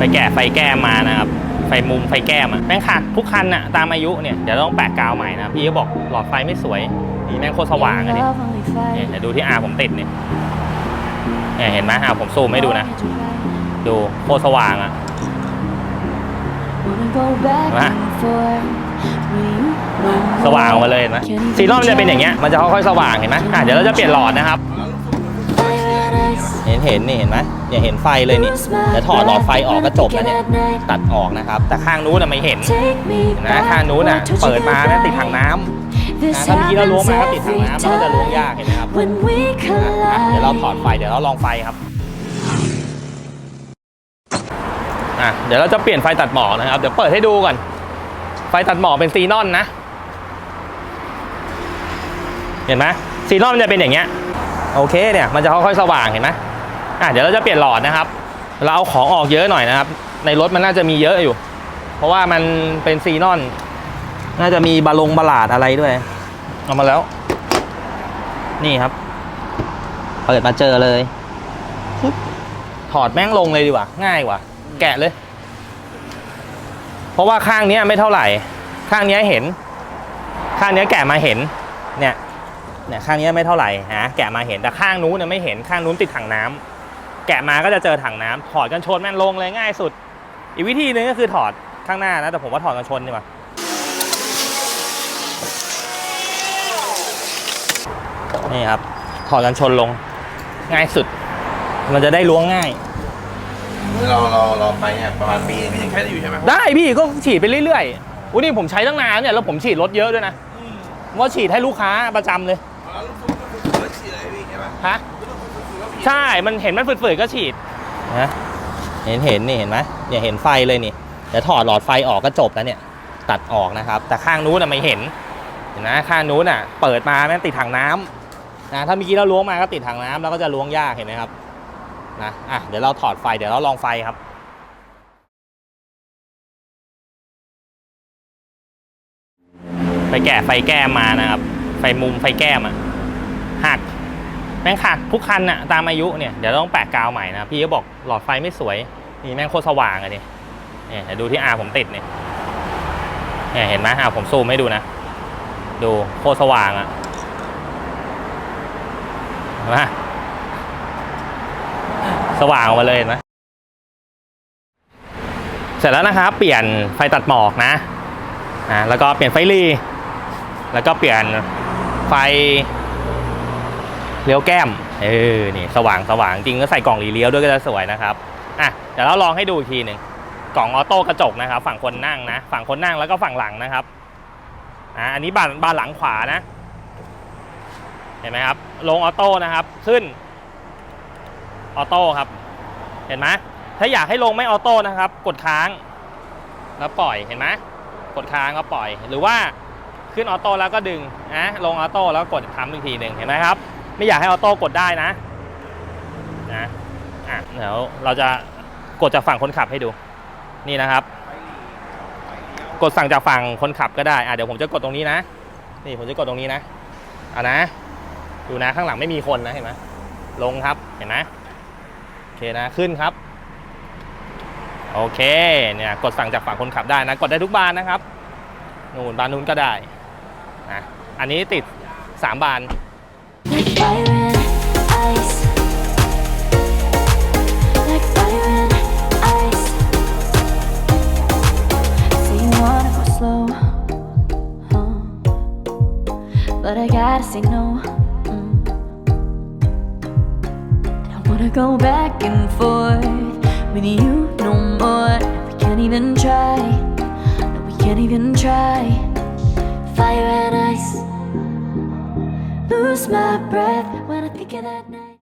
ไปแกะไฟแก้มมานะครับไฟมุมไฟแก้มอะแม่งขาดทุกคันอะตามอายุเนี่ยเดี๋ยวต้องแปะกาวใหม่นะพี่ก็บอกหลอดไฟไม่สวยนี่แม่งโคตรสว่างอะดิเนี่ยเดี๋ยวดูที่อาผมติดเนี่ยเนี่ยเห็นไหมอาผมซูมให้ดูนะ ดูโคตรสว่างอะมาสว่างออกมาเลยเห็นไหมสีรอบมันจะเป็นอย่างเงี้ยมันจะค่อยๆสว่างเห็นไหมอะเดี๋ยวเราจะเปลี่ยนหลอดนะครับ เห็นเห็นนี่เห็นไหมเนี่ยเห็นไฟเลยนี่เดี๋ยวถอดหลอดไฟออกก็จบแล้วเนี่ยตัดออกนะครับ แต่ข้างนู้นน่ะไม่เห็นนะข้างนู้นน่ะเปิดมาแล้วติดถังน้ำนะถ้าเมื่อกี้เราล้วงมาก็ติดถังน้ำแล้วก็จะล้วงยากเห็นไหมครับเดี๋ยวเราถอดไฟเดี๋ยวเราลองไฟครับอะเดี๋ยวเราจะเปลี่ยนไฟตัดหมอกนะครับเดี๋ยวเปิดให้ดูก่อน ไฟตัดหมอกเป็นซีนอนนะ เห็นไหมซีนอนมันจะเป็นอย่างเงี้ย โอเคเนี่ยมันจะค่อยๆสว่างเห็นไหมอะเดี๋ยวเราจะเปลี่ยนหลอดนะครับ เราเอาของออกเยอะหน่อยนะครับ ในรถมันน่าจะมีเยอะอยู่ เพราะว่ามันเป็นซีนอน น่าจะมีบาลงบาลาดอะไรด้วย เอามาแล้ว นี่ครับ เปิดมาเจอเลย ถอดแม่งลงเลยดีกว่า ง่ายกว่า แกะเลย เพราะว่าข้างนี้ไม่เท่าไหร่ ข้างนี้เห็น ข้างนี้แกะมาเห็น เนี่ย เนี่ยข้างเนี้ยไม่เท่าไหร่ฮะแกะมาเห็นแต่ข้างนู้นเนี่ยไม่เห็นข้างนู้นติดถังน้ำแกะมาก็จะเจอถังน้ำถอดกันชนแม่งลงเลยง่ายสุด อีกวิธีหนึงก็คือถอดข้างหน้านะแต่ผมว่าถอดกันชนดีกว่านี่ครับถอดกันชนลง ง่ายสุด มันจะได้ล้วงง่ายเราเราเราไปเนี่ยประมาณปีนึงยังใช้ได้อยู่ใช่ไหมได้พี่ก็ฉีดไปเรื่อยๆอุ้ยนี่ผมใช้ตั้งนานเนี่ยแล้วผมฉีดรถเยอะด้วยนะผมว่าฉีดให้ลูกค้าประจำเลย แล้วลูกฟุ้งก็คือเลือดฉีดอะไรพี่ใช่ไหมฮะใช่ มันเห็นมันฝืดๆก็ฉีดนะเห็นเห็นนี่เห็นไหมเนี่ยเห็นไฟเลยนี่เดี๋ยวถอดหลอดไฟออกก็จบแล้วเนี่ย ตัดออกนะครับ แต่ข้างนู้นน่ะไม่เห็นเห็นไหมข้างนู้นน่ะ เปิดมาแม่งติดถังน้ำนะถ้าเมื่อกี้เราล้วงมาก็ติดถังน้ำแล้วก็จะล้วงยากเห็นไหมครับนะอะเดี๋ยวเราถอดไฟเดี๋ยวเราลองไฟครับไปแกะไฟแก้มมานะครับ ไฟมุมไฟแก้มอะหักแม่งขาดทุกคันอะตามอายุเนี่ยเดี๋ยวต้องแปะกาวใหม่นะพี่ก็บอกหลอดไฟไม่สวยนี่แม่งโคตรสว่างอะนี่เนี่ยเดี๋ยวดูที่อาผมติดเนี่ยเนี่ยเห็นไหมอาผมซูมให้ดูนะ ดูโคตรสว่างอะนไหมสว่างออกมาเลยนไหมเสร็จแล้วนะครับ เปลี่ยนไฟตัดหมอกนะอ่าแล้วก็เปลี่ยนไฟรี แล้วก็เปลี่ยน ไฟเลี้ยวแก้ม เออ นี่สว่างสว่างจริงก็ใส่กล่องรีเลี้ยวด้วยก็จะสวยนะครับ อะ เดี๋ยวเราลองให้ดูอีกทีหนึ่งกล่องออโต้กระจกนะครับ ฝั่งคนนั่งนะ ฝั่งคนนั่งแล้วก็ฝั่งหลังนะครับ อะ อันนี้บานบานหลังขวานะ เห็นไหมครับ ลงออโต้นะครับ ขึ้น ออโต้ครับ เห็นไหมถ้าอยากให้ลงไม่ออโต้นะครับ กดค้าง แล้วปล่อย เห็นไหมกดค้างก็ปล่อย หรือว่า ขึ้นออโต้แล้วก็ดึงนะลงออโต้แล้วกดทำอีกทีหนึ่งเห็นไหมครับ ไม่อยากให้ออโต้กดได้นะนะอะเดี๋ยวเราจะกดจากฝั่งคนขับให้ดูนี่นะครับ กดสั่งจากฝั่งคนขับก็ได้อะเดี๋ยวผมจะกดตรงนี้นะ นี่ผมจะกดตรงนี้นะอะนะ ดูนะข้างหลังไม่มีคนนะเห็นไหมลงครับเห็นไหมโอเคนะขึ้นครับโอเคเนี่ยกดสั่งจากฝั่งคนขับได้นะ กดได้ทุกบานนะครับนู่นบานนู้นก็ได้ นะอันนี้ติด 3 บาน Like fire and ice Like fire and ice Say you wanna go slow huh? But I gotta say no mm. I don't wanna go back and forth With you no more We can't even try No, we can't even try Fire and ice lose my breath when I think of that night.